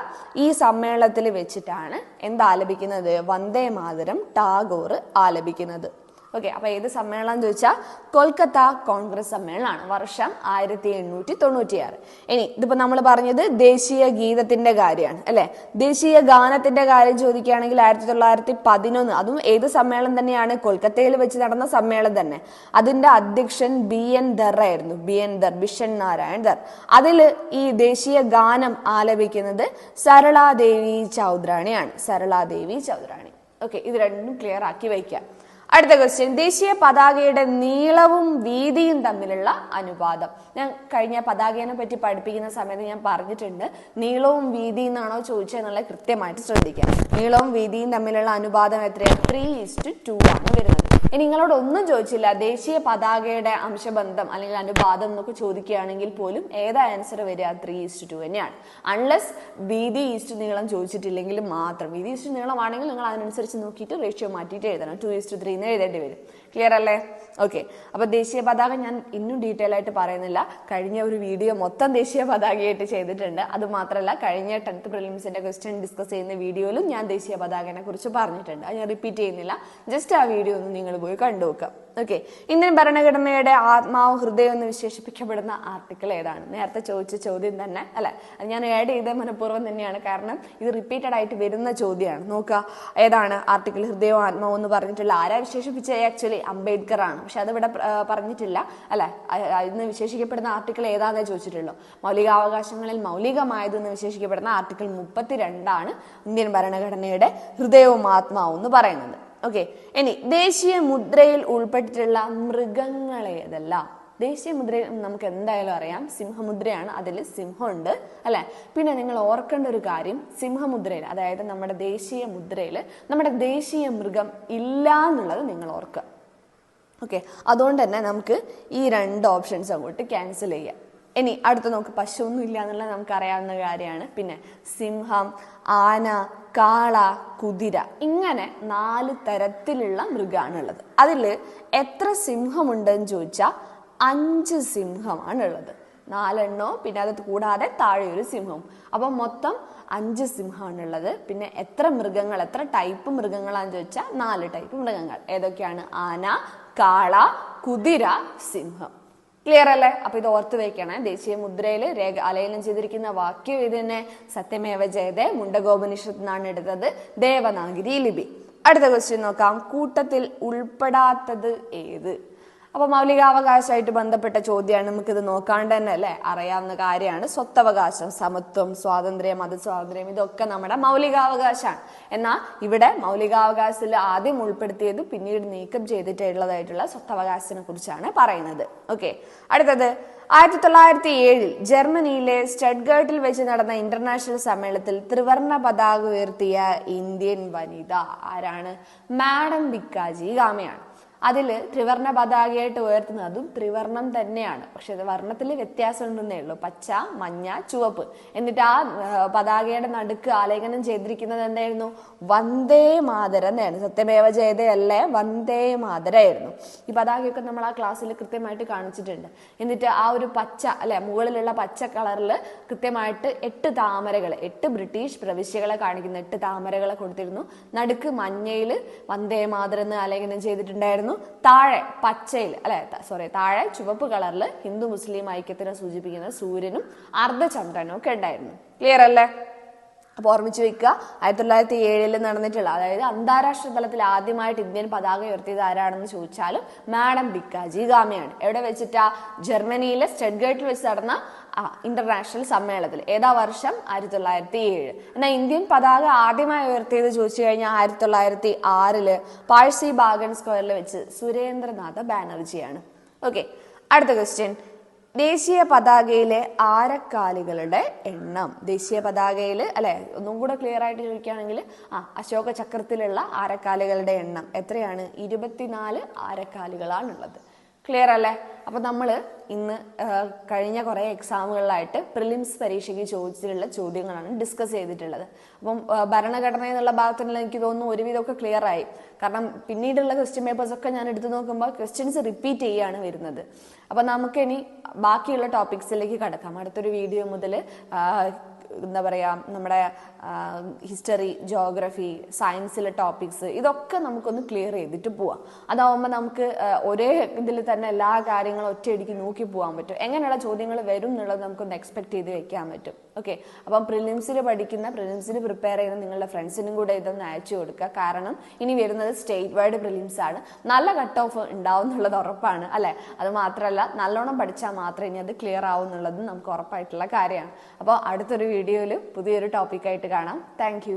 ഈ സമ്മേളനത്തിൽ വെച്ചിട്ടാണ് എന്താലപിക്കുന്നത് വന്ദേ മാതരം ടാഗോർ ആലപിക്കുന്നത്. ഓക്കെ അപ്പൊ ഏത് സമ്മേളനം എന്ന് ചോദിച്ചാൽ കൊൽക്കത്ത കോൺഗ്രസ് സമ്മേളനമാണ് വർഷം ആയിരത്തി എണ്ണൂറ്റി തൊണ്ണൂറ്റിയാറ് ഇനി ഇതിപ്പോ നമ്മൾ പറഞ്ഞത് ദേശീയ ഗീതത്തിന്റെ കാര്യമാണ് അല്ലെ? ദേശീയ ഗാനത്തിന്റെ കാര്യം ചോദിക്കുകയാണെങ്കിൽ ആയിരത്തി തൊള്ളായിരത്തി പതിനൊന്ന് അതും ഏത് സമ്മേളനം തന്നെയാണ്? കൊൽക്കത്തയിൽ വെച്ച് നടന്ന സമ്മേളനം തന്നെ. അതിന്റെ അധ്യക്ഷൻ ബി എൻ ധർ ആയിരുന്നു ബി എൻ ധർ ബിഷൻ നാരായൺ ധർ. അതിൽ ഈ ദേശീയ ഗാനം ആലപിക്കുന്നത് സരളാദേവി ചൗധരാണിയാണ് സരളാദേവി ചൗധരാണി. ഓക്കെ ഇത് രണ്ടും ക്ലിയർ ആക്കി വയ്ക്കാം അടുത്ത ക്വസ്റ്റ്യൻ ദേശീയ പതാകയുടെ നീളവും വീതിയും തമ്മിലുള്ള അനുപാതം. ഞാൻ കഴിഞ്ഞ പതാകയെ പറ്റി പഠിപ്പിക്കുന്ന സമയത്ത് ഞാൻ പറഞ്ഞിട്ടുണ്ട് നീളവും വീതിയും എന്നാണോ ചോദിച്ചതെന്നുള്ളത് കൃത്യമായിട്ട് ശ്രദ്ധിക്കുക നീളവും വീതിയും തമ്മിലുള്ള അനുപാതം എത്രയാണ്? ത്രീ ഈസ്റ്റ് ടു ആണ് വരുന്നത്. ഇനി നിങ്ങളോട് ഒന്നും ചോദിച്ചില്ല. ദേശീയ പതാകയുടെ അംശബന്ധം അല്ലെങ്കിൽ അനുപാതം എന്നൊക്കെ ചോദിക്കുകയാണെങ്കിൽ പോലും ഏതാ ആൻസർ വരിക ത്രീ ഈസ്റ്റ് ടു തന്നെയാണ്. അൺലെസ് വീതി ഈസ്റ്റ് നീളം ചോദിച്ചിട്ടില്ലെങ്കിൽ മാത്രം. വീതി ഈസ്റ്റ് നീളമാണെങ്കിൽ നിങ്ങൾ അതിനനുസരിച്ച് നോക്കിയിട്ട് റേഷ്യോ മാറ്റിയിട്ട് എഴുതണം. ടു ഈസ്റ്റ് ത്രീ എന്ന് എഴുതേണ്ടി വരും. ക്ലിയർ അല്ലേ? ഓക്കെ അപ്പൊ ദേശീയ പതാക ഞാൻ ഇന്നും ഡീറ്റെയിൽ ആയിട്ട് പറയുന്നില്ല. കഴിഞ്ഞ ഒരു വീഡിയോ മൊത്തം ദേശീയ പതാകയായിട്ട് ചെയ്തിട്ടുണ്ട്. അത് മാത്രമല്ല കഴിഞ്ഞ ടെൻത്ത് പ്രിലിംസിന്റെ ക്വസ്റ്റ്യൻ ഡിസ്കസ് ചെയ്യുന്ന വീഡിയോയിലും ഞാൻ ദേശീയ പതാകനെ കുറിച്ച് പറഞ്ഞിട്ടുണ്ട്. അത് ഞാൻ റിപ്പീറ്റ് ചെയ്യുന്നില്ല. ജസ്റ്റ് ആ വീഡിയോ ഒന്ന് നിങ്ങൾ പോയി കണ്ടു നോക്കാം ഓക്കെ ഇന്ത്യൻ ഭരണഘടനയുടെ ആത്മാവ് ഹൃദയം എന്ന് വിശേഷിപ്പിക്കപ്പെടുന്ന ആർട്ടിക്കിൾ ഏതാണ്? നേരത്തെ ചോദിച്ച ചോദ്യം തന്നെ അല്ലെ? അത് ഞാൻ ആഡ് ചെയ്ത മനഃപൂർവം തന്നെയാണ്. കാരണം ഇത് റിപ്പീറ്റഡ് ആയിട്ട് വരുന്ന ചോദ്യമാണ്. നോക്കുക ഏതാണ് ആർട്ടിക്കിൾ ഹൃദയവും ആത്മാവും എന്ന് പറഞ്ഞിട്ടുള്ള ആരാ വിശേഷിപ്പിച്ചത് ആക്ച്വലി അംബേദ്കർ ആണ്. പക്ഷെ അതിവിടെ പറഞ്ഞിട്ടില്ല അല്ലെ? ഇന്ന് വിശേഷിക്കപ്പെടുന്ന ആർട്ടിക്കിൾ ഏതാണെന്നേ ചോദിച്ചിട്ടുള്ളൂ. മൗലികാവകാശങ്ങളിൽ മൗലികമായത് എന്ന് വിശേഷിക്കപ്പെടുന്ന ആർട്ടിക്കിൾ മുപ്പത്തിരണ്ടാണ് ഇന്ത്യൻ ഭരണഘടനയുടെ ഹൃദയവും ആത്മാവും എന്ന് പറയുന്നത്. ഓക്കെ ഇനി ദേശീയ മുദ്രയിൽ ഉൾപ്പെട്ടിട്ടുള്ള മൃഗങ്ങളേതല്ല ദേശീയ മുദ്രയിൽ നമുക്ക് എന്തായാലും അറിയാം. സിംഹമുദ്രയാണ്. അതിൽ സിംഹമുണ്ട്. അല്ലേ? പിന്നെ നിങ്ങൾ ഓർക്കേണ്ട ഒരു കാര്യം. സിംഹമുദ്രയിൽ അതായത് നമ്മുടെ ദേശീയ മുദ്രയിൽ നമ്മുടെ ദേശീയ മൃഗം ഇല്ല എന്നുള്ളത് നിങ്ങൾ ഓർക്കുക. ഓക്കെ അതുകൊണ്ട് തന്നെ നമുക്ക് ഈ രണ്ട് ഓപ്ഷൻസ് അങ്ങോട്ട് ക്യാൻസൽ ചെയ്യാം. ഇനി അടുത്ത നമുക്ക് പശുവൊന്നും ഇല്ല എന്നുള്ളത് നമുക്ക് അറിയാവുന്ന കാര്യമാണ്. പിന്നെ സിംഹം ആന കാള കുതിര ഇങ്ങനെ നാല് തരത്തിലുള്ള മൃഗമാണുള്ളത്. അതിൽ എത്ര സിംഹമുണ്ടെന്ന് ചോദിച്ചാൽ അഞ്ച് സിംഹമാണുള്ളത്. നാലെണ്ണോ പിന്നെ അത് കൂടാതെ താഴെ ഒരു സിംഹവും. അപ്പം മൊത്തം അഞ്ച് സിംഹമാണുള്ളത്. പിന്നെ എത്ര മൃഗങ്ങൾ എത്ര ടൈപ്പ് മൃഗങ്ങളാന്ന് ചോദിച്ചാൽ നാല് ടൈപ്പ് മൃഗങ്ങൾ. ഏതൊക്കെയാണ്? ആന കാള കുതിര സിംഹം. ക്ലിയർ അല്ലേ? അപ്പൊ ഇത് ഓർത്ത് വെക്കണേ. ദേശീയ മുദ്രയിൽ രേഖ ആലയനം ചെയ്തിരിക്കുന്ന വാക്യം ഇത് തന്നെ സത്യമേവ ജയതേ മുണ്ടഗോപനിഷത്ത് നിന്നാണ് എടുത്തത് ദേവനാഗിരി ലിപി. അടുത്ത ക്വസ്റ്റ്യൻ നോക്കാം. കൂട്ടത്തിൽ ഉൾപ്പെടാത്തത് ഏത്? അപ്പൊ മൗലികാവകാശമായിട്ട് ബന്ധപ്പെട്ട ചോദ്യമാണ് നമുക്കിത് നോക്കാണ്ട് തന്നെ അല്ലെ? അറിയാവുന്ന കാര്യമാണ്. സ്വത്തവകാശം സമത്വം സ്വാതന്ത്ര്യം മതസ്വാതന്ത്ര്യം ഇതൊക്കെ നമ്മുടെ മൗലികാവകാശമാണ്. എന്നാൽ ഇവിടെ മൗലികാവകാശത്തിൽ ആദ്യം ഉൾപ്പെടുത്തിയത് പിന്നീട് നീക്കം ചെയ്തിട്ടുള്ളതായിട്ടുള്ള സ്വത്തവകാശത്തിനെ കുറിച്ചാണ് പറയുന്നത്. ഓക്കെ. അടുത്തത് ആയിരത്തി തൊള്ളായിരത്തി ഏഴിൽ ജർമ്മനിയിലെ സ്റ്റഡ്ഗേർട്ടിൽ വെച്ച് നടന്ന ഇന്റർനാഷണൽ സമ്മേളനത്തിൽ ത്രിവർണ പതാക ഉയർത്തിയ ഇന്ത്യൻ വനിത ആരാണ്? മാഡം ബിക്കാജി ഗാമയാണ്. അതിൽ ത്രിവർണ പതാകയായിട്ട് ഉയർത്തുന്നത് അതും ത്രിവർണം തന്നെയാണ്. പക്ഷെ വർണത്തിൽ വ്യത്യാസം ഉണ്ടെന്നേ ഉള്ളൂ. പച്ച മഞ്ഞ ചുവപ്പ്. എന്നിട്ട് ആ, പതാകയുടെ നടുക്ക് ആലേഖനം ചെയ്തിരിക്കുന്നത് എന്തായിരുന്നു? വന്ദേ മാതരം എന്നായിരുന്നു. സത്യമേവ ജയതയല്ലേ വന്ദേ മാതരായിരുന്നു ഈ പതാകയൊക്കെ നമ്മൾ ആ ക്ലാസ്സിൽ കൃത്യമായിട്ട് കാണിച്ചിട്ടുണ്ട്. എന്നിട്ട് ആ ഒരു പച്ച അല്ലെ മുകളിലുള്ള പച്ച കളറിൽ കൃത്യമായിട്ട് എട്ട് താമരകൾ എട്ട് ബ്രിട്ടീഷ് പ്രവിശ്യകളെ കാണിക്കുന്ന എട്ട് താമരകളെ കൊടുത്തിരുന്നു. നടുക്ക് മഞ്ഞയിൽ വന്ദേ മാതരം എന്ന് ആലേഖനം ചെയ്തിട്ടുണ്ടായിരുന്നു. താഴെ പച്ചയിൽ അല്ലെ സോറി താഴെ ചുവപ്പ് കളറിൽ ഹിന്ദു മുസ്ലിം ഐക്യത്തിനെ സൂചിപ്പിക്കുന്ന സൂര്യനും അർദ്ധചന്ദ്രനും ഒക്കെ ഉണ്ടായിരുന്നു. ക്ലിയർ അല്ലേ? അപ്പോൾ ഓർമ്മിച്ച് വെക്കുക ആയിരത്തി തൊള്ളായിരത്തി ഏഴിൽ നടന്നിട്ടുള്ള അതായത് അന്താരാഷ്ട്ര തലത്തിൽ ആദ്യമായിട്ട് ഇന്ത്യൻ പതാക ഉയർത്തിയത് ആരാണെന്ന് ചോദിച്ചാലും മാഡം ബിക്കാജി ഗാമിയാണ്. എവിടെ വെച്ചിട്ടാ? ജർമ്മനിയിലെ സ്റ്റെഡ്ഗേറ്റിൽ വെച്ച് നടന്ന ഇന്റർനാഷണൽ സമ്മേളനത്തിൽ. ഏതാ വർഷം? ആയിരത്തി തൊള്ളായിരത്തി ഏഴ് എന്നാൽ ഇന്ത്യൻ പതാക ആദ്യമായി ഉയർത്തിയത് ചോദിച്ചു കഴിഞ്ഞാൽ ആയിരത്തി തൊള്ളായിരത്തി ആറിൽ പാഴ്സി ബാഗൻ സ്ക്വയറിൽ വെച്ച് സുരേന്ദ്രനാഥ ബാനർജിയാണ്. ഓക്കെ അടുത്ത ക്വസ്റ്റ്യൻ ദേശീയ പതാകയിലെ ആരക്കാലികളുടെ എണ്ണം. ദേശീയ പതാകയിൽ അല്ലെ ഒന്നും കൂടെ ക്ലിയർ ആയിട്ട് ചോദിക്കുകയാണെങ്കിൽ ആ അശോക ചക്രത്തിലുള്ള ആരക്കാലികളുടെ എണ്ണം എത്രയാണ്? ഇരുപത്തിനാല് ആരക്കാലുകളാണുള്ളത്. ക്ലിയർ അല്ലേ? അപ്പോൾ നമ്മൾ ഇന്ന് കഴിഞ്ഞ കുറേ എക്സാമുകളിലായിട്ട് പ്രിലിംസ് പരീക്ഷയ്ക്ക് ചോദിച്ചിട്ടുള്ള ചോദ്യങ്ങളാണ് ഡിസ്കസ് ചെയ്തിട്ടുള്ളത്. അപ്പം ഭരണഘടന എന്നുള്ള ഭാഗത്തുനിന്ന് എനിക്ക് തോന്നുന്നു ഒരുവിധമൊക്കെ ക്ലിയർ ആയി. കാരണം പിന്നീടുള്ള ക്വസ്റ്റ്യൻ പേപ്പേഴ്സ് ഒക്കെ ഞാൻ എടുത്തു നോക്കുമ്പോൾ ക്വസ്റ്റ്യൻസ് റിപ്പീറ്റ് ചെയ്യാണ് വരുന്നത്. അപ്പോൾ നമുക്കിനി ബാക്കിയുള്ള ടോപ്പിക്സിലേക്ക് കടക്കാം. അടുത്തൊരു വീഡിയോ മുതൽ എന്താ പറയുക നമ്മുടെ ഹിസ്റ്ററി ജോഗ്രഫി സയൻസിലെ ടോപ്പിക്സ് ഇതൊക്കെ നമുക്കൊന്ന് ക്ലിയർ ചെയ്തിട്ട് പോവാം. അതാവുമ്പോൾ നമുക്ക് ഒരേ ഇതിൽ തന്നെ എല്ലാ കാര്യങ്ങളും ഒറ്റയടിക്ക് നോക്കി പോകാൻ പറ്റും. എങ്ങനെയുള്ള ചോദ്യങ്ങൾ വരും എന്നുള്ളത് നമുക്കൊന്ന് എക്സ്പെക്ട് ചെയ്ത് വെക്കാൻ പറ്റും. ഓക്കെ അപ്പം പ്രിലിംസിൽ പഠിക്കുന്ന പ്രിലിംസിന് പ്രിപ്പയർ ചെയ്യുന്ന നിങ്ങളുടെ ഫ്രണ്ട്സിനും കൂടെ ഇതൊന്ന് അയച്ചു കൊടുക്കുക. കാരണം ഇനി വരുന്നത് സ്റ്റേറ്റ് വൈഡ് പ്രിലിംസ് ആണ്. നല്ല കട്ട് ഓഫ് ഉണ്ടാവും എന്നുള്ളത് ഉറപ്പാണ് അല്ലേ? അത് മാത്രമല്ല നല്ലോണം പഠിച്ചാൽ മാത്രമേ ഇനി അത് ക്ലിയർ ആവും എന്നുള്ളതും നമുക്ക് ഉറപ്പായിട്ടുള്ള കാര്യമാണ്. അപ്പോൾ അടുത്തൊരു വീഡിയോയിൽ പുതിയൊരു ടോപ്പിക്കായിട്ട് കാണാം. താങ്ക്